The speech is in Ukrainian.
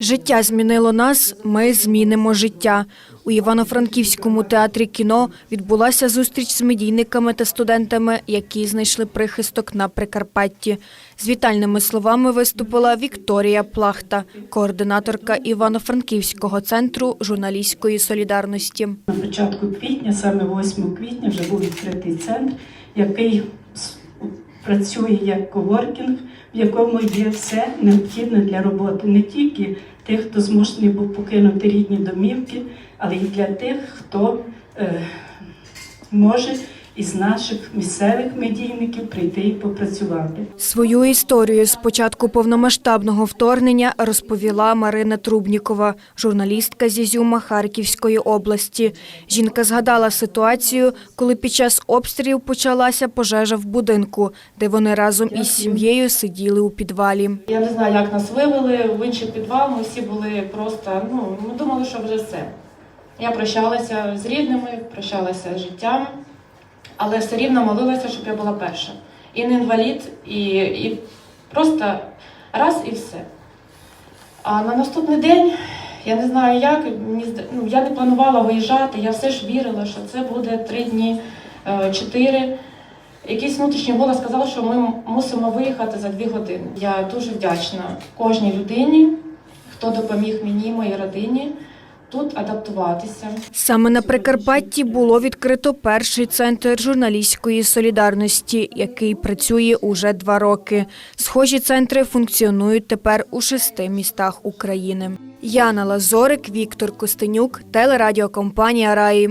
Життя змінило нас, ми змінимо життя. У Івано-Франківському театрі кіно відбулася зустріч з медійниками та студентами, які знайшли прихисток на Прикарпатті. З вітальними словами виступила Вікторія Плахта, координаторка Івано-Франківського центру журналістської солідарності. На початку квітня, саме 8 квітня, вже був відкритий центр, який працює як коворкінг, в якому є все необхідне для роботи. Не тільки тих, хто змушений був покинути рідні домівки, але й для тих, хто е, може із наших місцевих медійників прийти і попрацювати. Свою історію з початку повномасштабного вторгнення розповіла Марина Трубнікова, журналістка з Ізюма Харківської області. Жінка згадала ситуацію, коли під час обстрілів почалася пожежа в будинку, де вони разом із сім'єю сиділи у підвалі. Я не знаю, як нас вивели в інший підвал. Ми всі були просто, ну, ми думали, що вже все. Я прощалася з рідними, прощалася з життям, але все рівно молилася, щоб я була перша. І не інвалід, і, і просто раз і все. А на наступний день, я не знаю як, ну, я не планувала виїжджати, я все ж вірила, що це буде три дні, е, чотири. Якийсь внутрішній голос сказав, що ми мусимо виїхати за дві години. Я дуже вдячна кожній людині, хто допоміг мені, моїй родині тут адаптуватися. Саме на Прикарпатті було відкрито перший центр журналістської солідарності, який працює уже два роки. Схожі центри функціонують тепер у шести містах України. Яна Лазорик, Віктор Костенюк, телерадіокомпанія Раї.